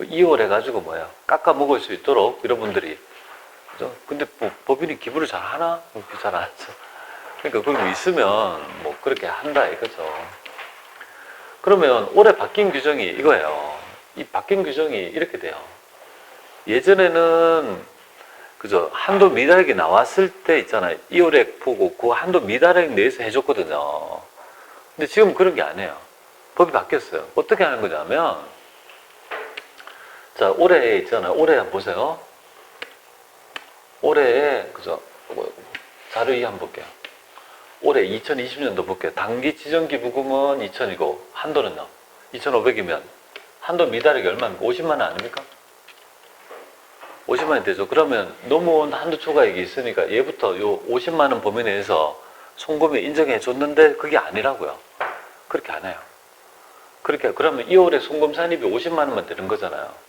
그 이월 해가지고 뭐야 깎아 먹을 수 있도록 여러분들이 그죠? 근데 뭐 법인이 기부를 잘 하나? 잘 안 하죠. 그러니까 거 있으면 뭐 그렇게 한다 이거죠. 그러면 올해 바뀐 규정이 이거예요. 이 바뀐 규정이 이렇게 돼요. 예전에는 그죠 한도 미달액이 나왔을 때 있잖아요. 이월액 보고 그 한도 미달액 내에서 해줬거든요. 근데 지금 그런 게 아니에요. 법이 바뀌었어요. 어떻게 하는 거냐면 자 올해 있잖아요. 올해 한번 보세요. 올해 그죠 뭐, 자료 2 한번 볼게요. 올해 2020년도 볼게요. 단기 지정 기부금은 2천이고 한도는요. 2,500이면 한도 미달액이 얼마입니까? 50만 원 아닙니까? 50만 원 되죠. 그러면 넘어온 한도 초과액이 있으니까 얘부터 요 50만 원 범위 내에서 송금에 인정해 줬는데 그게 아니라고요. 그렇게 안 해요. 그렇게 그러면 2월에 송금 산입이 50만 원만 되는 거잖아요.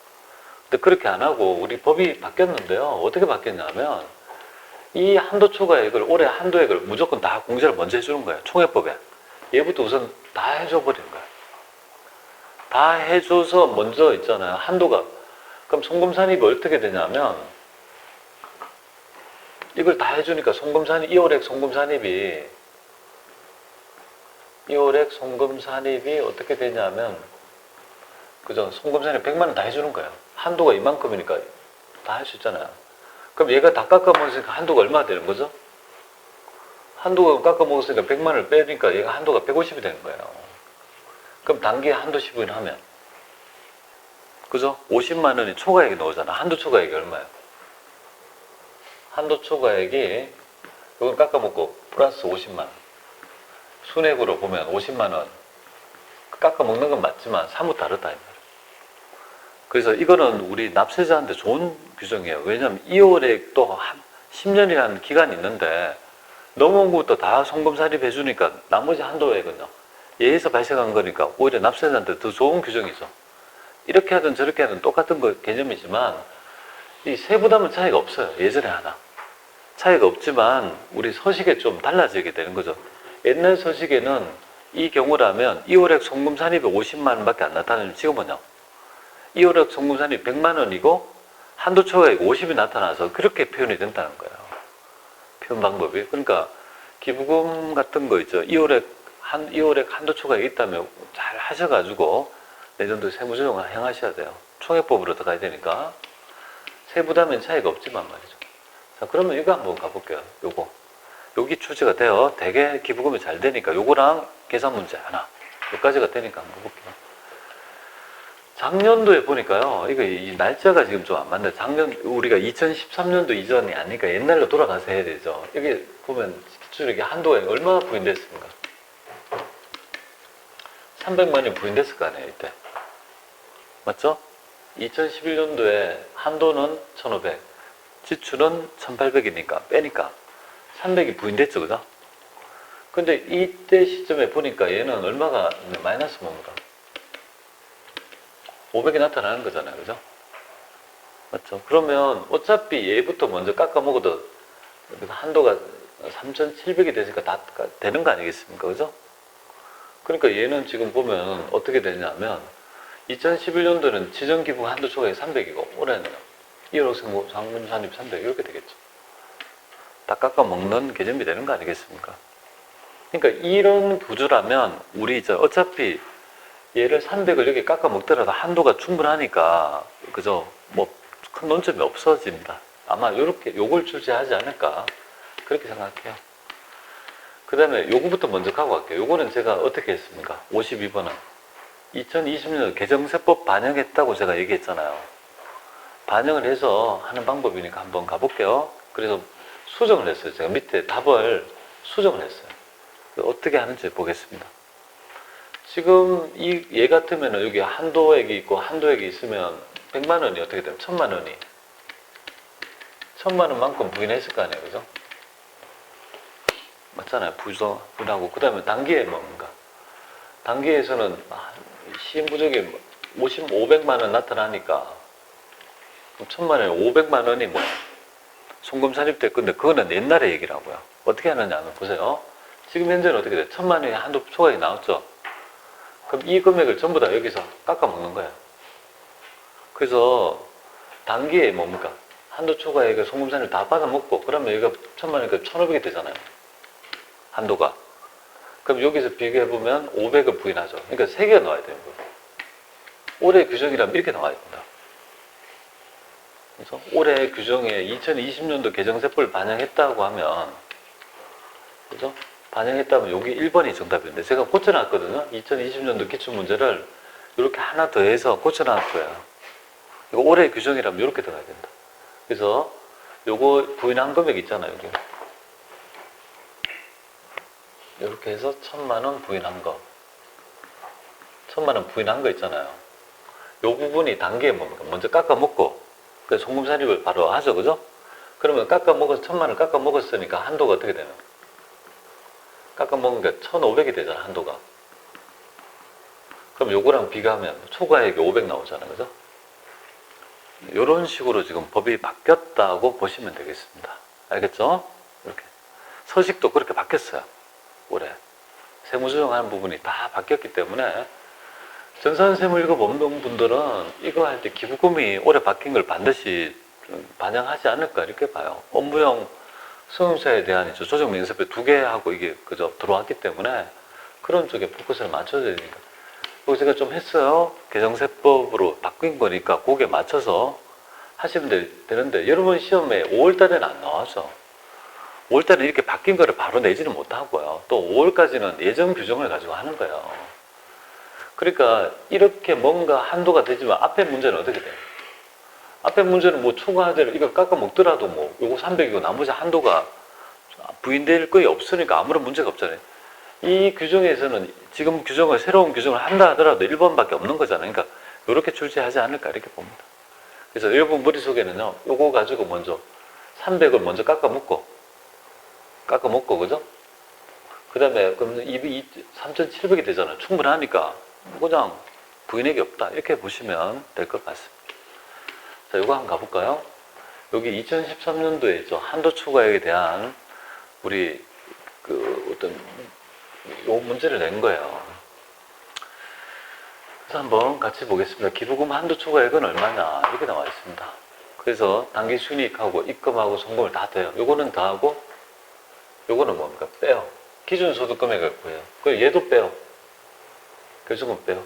근데 그렇게 안 하고 우리 법이 바뀌었는데요. 어떻게 바뀌었냐면 이 한도 초과액을 올해 한도액을 무조건 다 공제를 먼저 해주는 거예요. 총회법에 얘부터 우선 다 해줘 버리는 거예요. 다 해줘서 먼저 있잖아요. 한도가 그럼 송금 산입이 어떻게 되냐면 이걸 다 해주니까 송금 산입 2월액 송금 산입이 2월액 송금 산입이 어떻게 되냐면 그죠? 송금 산입 100만 원 다 해주는 거예요. 한도가 이만큼이니까 다 할 수 있잖아요. 그럼 얘가 다 깎아먹었으니까 한도가 얼마 되는 거죠? 한도가 깎아먹었으니까 100만 원을 빼니까 얘가 한도가 150이 되는 거예요. 그럼 단기에 한도 10을 하면 그죠? 50만 원이 초과액이 나오잖아. 한도 초과액이 얼마예요? 한도 초과액이 이건 깎아먹고 플러스 50만 원. 순액으로 보면 50만 원. 깎아먹는 건 맞지만 사뭇 다르다. 그래서 이거는 우리 납세자한테 좋은 규정이에요. 왜냐하면 2월에 또한 10년이라는 기간이 있는데 넘어온 것부터 다 송금 살입해 주니까 나머지 한도액은요. 예에서 발생한 거니까 오히려 납세자한테 더 좋은 규정이죠. 이렇게 하든 저렇게 하든 똑같은 거 개념이지만 이 세부담은 차이가 없어요. 예전에 하나. 차이가 없지만 우리 서식에 좀 달라지게 되는 거죠. 옛날 서식에는 이 경우라면 2월액 송금 산입이 50만 원밖에 안 나타나면 지금은요. 2월액 송금 산입 100만 원이고 한도 초과액 50이 나타나서 그렇게 표현이 된다는 거예요. 표현 방법이. 그러니까 기부금 같은 거 있죠. 2월액 한 2월액 한도 초과액 있다면 잘 하셔가지고 내년도 세무조정을 행하셔야 돼요. 총회법으로 들어가야 되니까 세부담엔 차이가 없지만 말이죠. 자 그러면 이거 한번 가볼게요. 요거 여기 출제가 돼요. 대개 기부금이 잘 되니까 요거랑 계산 문제 하나 여기까지가 되니까 한번 볼게요. 작년도에 보니까요. 이거 이 날짜가 지금 좀 안 맞네. 작년 우리가 2013년도 이전이 아니니까 옛날로 돌아가서 해야 되죠. 여기 보면 기출액이 한도가 얼마나 부인됐습니까? 300만이 부인됐을 거 아니에요, 이때. 맞죠? 2011년도에 한도는 1,500, 지출은 1,800이니까 빼니까 300이 부인됐죠, 그죠? 근데 이때 시점에 보니까 얘는 얼마가 마이너스 뭡니까? 500이 나타나는 거잖아요, 그죠? 맞죠? 그러면 어차피 얘부터 먼저 깎아 먹어도 한도가 3,700이 되니까 다 되는 거 아니겠습니까, 그죠? 그러니까 얘는 지금 보면 어떻게 되냐면 2011년도는 지정기부 한도 초과액 300이고 올해는 1억 상분 산입 300 이렇게 되겠죠. 다 깎아 먹는 개념이 되는 거 아니겠습니까? 그러니까 이런 구조라면 우리 이제 어차피 얘를 300을 여기 깎아 먹더라도 한도가 충분하니까 그죠? 뭐 큰 논점이 없어집니다. 아마 이렇게 요걸 출제하지 않을까 그렇게 생각해요. 그 다음에 요거부터 먼저 가고 갈게요. 요거는 제가 어떻게 했습니까? 52번은 2020년 개정세법 반영했다고 제가 얘기했잖아요. 반영을 해서 하는 방법이니까 한번 가볼게요. 그래서 수정을 했어요. 제가 밑에 답을 수정을 했어요. 어떻게 하는지 보겠습니다. 지금 이 얘 같으면 여기 한도액이 있고 한도액이 있으면 100만 원이 어떻게 되면 1000만 원이 1000만 원만큼 부인했을 거 아니에요. 그죠? 맞잖아요. 부서 분하고 그 다음에 단기에 뭔가 단기에서는 시행부적이 50, 500만 원 나타나니까 천만 원에 500만 원이 뭐 송금 산입될 건데 그거는 옛날의 얘기라고요. 어떻게 하느냐면 보세요. 지금 현재는 어떻게 돼? 천만 원이 한도 초과액이 나왔죠. 그럼 이 금액을 전부 다 여기서 깎아 먹는 거예요. 그래서 단기에 뭡니까? 한도 초과액의 송금산을 다 받아먹고 그러면 여기가 천만 원이니까 천오백이 되잖아요. 한도가. 그럼 여기서 비교해보면 500을 부인하죠. 그러니까 세 개가 나와야 되는 거예요. 올해 규정이라면 이렇게 나와야 된다. 그래서 올해 규정에 2020년도 개정세법을 반영했다고 하면 그죠? 반영했다면 여기 1번이 정답인데 제가 고쳐놨거든요. 2020년도 기출문제를 이렇게 하나 더해서 고쳐놨고요. 이거 올해 규정이라면 이렇게 들어가야 된다. 그래서 요거 부인한 금액 있잖아요. 여기. 이렇게 해서 천만 원 부인한 거. 천만 원 부인한 거 있잖아요. 요 부분이 단계에 뭡니까? 먼저 깎아 먹고, 그 송금사립을 바로 하죠. 그죠? 그러면 깎아 먹어서 천만 원 깎아 먹었으니까 한도가 어떻게 되는? 깎아 먹은 게 1,500이 되잖아, 한도가. 그럼 요거랑 비교하면 초과액이 500 나오잖아요. 그죠? 이런 식으로 지금 법이 바뀌었다고 보시면 되겠습니다. 알겠죠? 이렇게. 서식도 그렇게 바뀌었어요. 올해. 세무조정하는 부분이 다 바뀌었기 때문에 전산세무 읽어보는 분들은 이거 할 때 기부금이 올해 바뀐 걸 반드시 좀 반영하지 않을까 이렇게 봐요. 업무용 승용차에 대한 이제 조정 면접에 두개 하고 이게 그저 들어왔기 때문에 그런 쪽에 포커스를 맞춰야 되니까. 그리고 제가 좀 했어요. 개정세법으로 바뀐 거니까 거기에 맞춰서 하시면 되- 되는데 여러분 시험에 5월 달에는 안 나와서 5월 달에 이렇게 바뀐 거를 바로 내지는 못하고요. 또 5월까지는 예전 규정을 가지고 하는 거예요. 그러니까 이렇게 뭔가 한도가 되지만 앞에 문제는 어떻게 돼요? 앞에 문제는 뭐 초과하대로 이거 깎아 먹더라도 뭐 요거 300이고 나머지 한도가 부인될 거의 없으니까 아무런 문제가 없잖아요. 이 규정에서는 지금 규정을 새로운 규정을 한다 하더라도 1번밖에 없는 거잖아요. 그러니까 이렇게 출제하지 않을까 이렇게 봅니다. 그래서 여러분 머릿속에는요. 요거 가지고 먼저 300을 먼저 깎아 먹고 깎아 먹고 그죠? 그 다음에 그럼 3,700이 되잖아요. 충분하니까 그냥 부인액이 없다 이렇게 보시면 될 것 같습니다. 자, 이거 한번 가볼까요? 여기 2013년도에 저 한도 초과액에 대한 우리 그 어떤 요 문제를 낸 거예요. 그래서 한번 같이 보겠습니다. 기부금 한도 초과액은 얼마냐 이렇게 나와 있습니다. 그래서 단기 순이익하고 입금하고 송금을 다 돼요. 요거는 다 하고 요거는 뭡니까? 빼요. 기준 소득 금액을 구해요. 그 얘도 빼요. 결승은 빼요.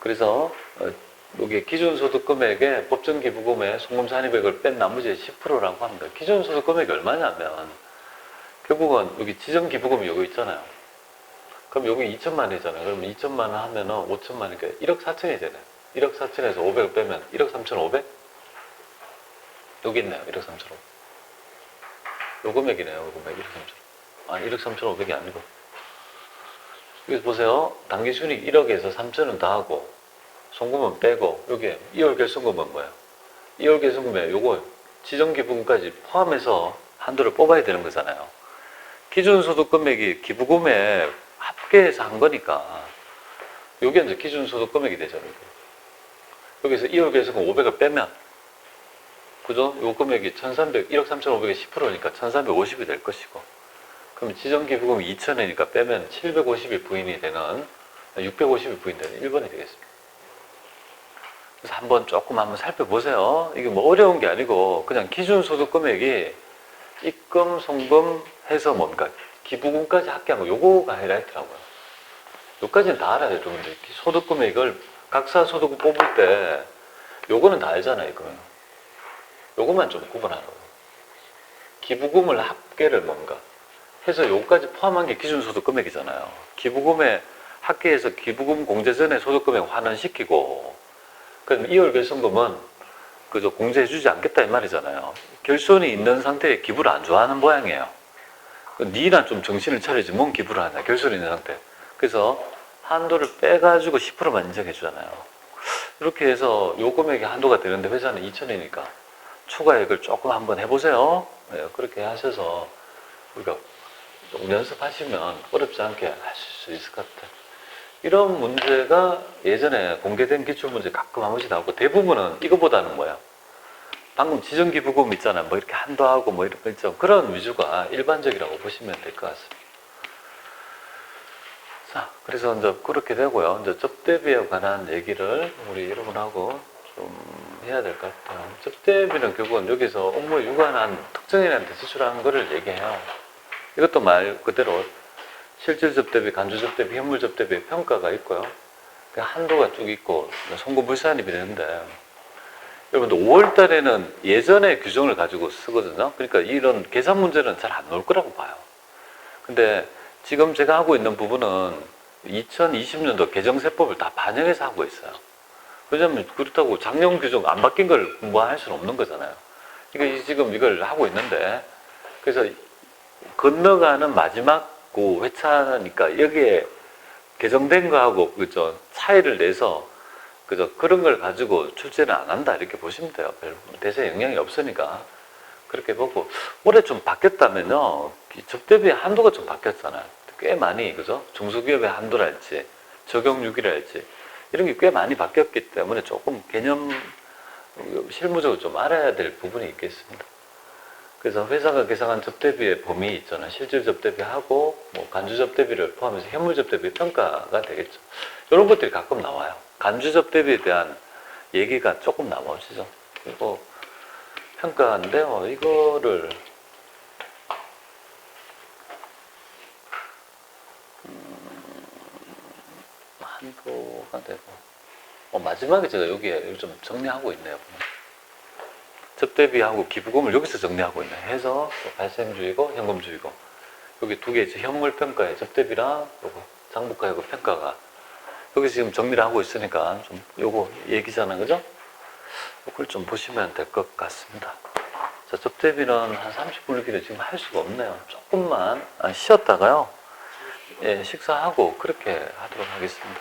그래서 어, 여기 기준 소득 금액에 법정 기부금에 송금 산입액을 뺀 나머지 10%라고 합니다. 기준 소득 금액이 얼마냐면 결국은 여기 지정 기부금이 여기 있잖아요. 그럼 여기 2천만 원이잖아요. 그러면 2천만 원 하면은 5천만 원이니까 1억 4천이 되네. 1억 4천에서 500을 빼면 1억 3천 5백? 여기 있네요. 1억 3천 5백. 요 금액이네요. 요 금액 1억 3천. 아니 1억 3천 5백이 아니고. 여기 보세요. 단기 순익 1억에서 3천은 다 하고 송금은 빼고 여기 2월 결손금은 뭐예요? 2월 결손금에 요거 지정기부금까지 포함해서 한도를 뽑아야 되는 거잖아요. 기준소득 금액이 기부금에 합계해서 한 거니까 요게 이제 기준소득 금액이 되잖아요. 여기서 2월 결손금 500을 빼면 그죠? 요 금액이 1300, 1억 3,500에 10%니까 1350이 될 것이고 그럼 지정기부금이 2천이니까 빼면 750이 부인이 되는 650이 부인되는 1번이 되겠습니다. 그래서 한번 조금 한번 살펴보세요. 이게 뭐 어려운 게 아니고 그냥 기준 소득 금액이 입금, 송금 해서 뭡니까? 기부금까지 합계 한 거 요거가 하이라이트라고요. 요까지는 다 알아요, 여러분들. 소득 금액을 각사 소득을 뽑을 때 요거는 다 알잖아요, 그러면. 요것만 좀 구분하라고. 기부금을 합계를 뭔가 해서 요까지 포함한 게 기준 소득 금액이잖아요. 기부금에 합계해서 기부금 공제 전에 소득 금액 환원시키고 그럼 2월 결손금은 그저 공제해주지 않겠다 이 말이잖아요. 결손이 있는 상태에 기부를 안 좋아하는 모양이에요. 그 니나 좀 정신을 차리지 뭔 기부를 하냐 결손이 있는 상태. 그래서 한도를 빼가지고 10%만 인정해 주잖아요. 이렇게 해서 요 금액이 한도가 되는데 회사는 2천이니까 추가액을 조금 한번 해보세요. 네, 그렇게 하셔서 우리가 좀 연습하시면 어렵지 않게 하실 수 있을 것 같아요. 이런 문제가 예전에 공개된 기출문제 가끔 한 번씩 나오고 대부분은 이거보다는 뭐야? 방금 지정기부금 있잖아요. 뭐 이렇게 한도하고 뭐 이런 거 있죠. 그런 위주가 일반적이라고 보시면 될 것 같습니다. 자, 그래서 이제 그렇게 되고요. 이제 접대비에 관한 얘기를 우리 여러분하고 좀 해야 될 것 같아요. 접대비는 결국은 여기서 업무에 유관한 특정인한테 지출하는 거를 얘기해요. 이것도 말 그대로 실질 접대비, 간주 접대비, 현물 접대비 평가가 있고요. 그 한도가 쭉 있고 송금 불산입이 되는데 여러분들 5월 달에는 예전의 규정을 가지고 쓰거든요. 그러니까 이런 계산 문제는 잘 안 나올 거라고 봐요. 근데 지금 제가 하고 있는 부분은 2020년도 개정세법을 다 반영해서 하고 있어요. 왜냐면 그렇다고 작년 규정 안 바뀐 걸 공부할 수는 없는 거잖아요. 그러니까 이- 지금 이걸 하고 있는데 그래서 건너가는 마지막 그 회차니까 여기에 개정된 거하고 그죠 차이를 내서 그죠 그런 걸 가지고 출제는 안 한다 이렇게 보시면 돼요. 별 대세 영향이 없으니까 그렇게 보고 올해 좀 바뀌었다면요 이 접대비 한도가 좀 바뀌었잖아요. 꽤 많이 그죠 중소기업의 한도랄지 적용유기랄지 이런 게 꽤 많이 바뀌었기 때문에 조금 개념 실무적으로 좀 알아야 될 부분이 있겠습니다. 그래서 회사가 계산한 접대비의 범위 있잖아요. 실질 접대비하고 뭐 간주 접대비를 포함해서 현물 접대비 평가가 되겠죠. 이런 것들이 가끔 나와요. 간주 접대비에 대한 얘기가 조금 나오시죠. 그리고 평가인데요. 이거를 음, 한도가 되고 어, 마지막에 제가 여기에 좀 정리하고 있네요. 접대비하고 기부금을 여기서 정리하고 있네. 해서 또 발생주의고 현금주의고 여기 두 개 이제 현물 평가에 접대비랑 장부가하고 평가가 여기 지금 정리를 하고 있으니까 좀 요거 얘기잖아, 그죠? 이걸 좀 보시면 될 것 같습니다. 자, 접대비는 한 30분 이렇게 지금 할 수가 없네요. 조금만 아, 쉬었다가요. 예, 식사하고 그렇게 하도록 하겠습니다.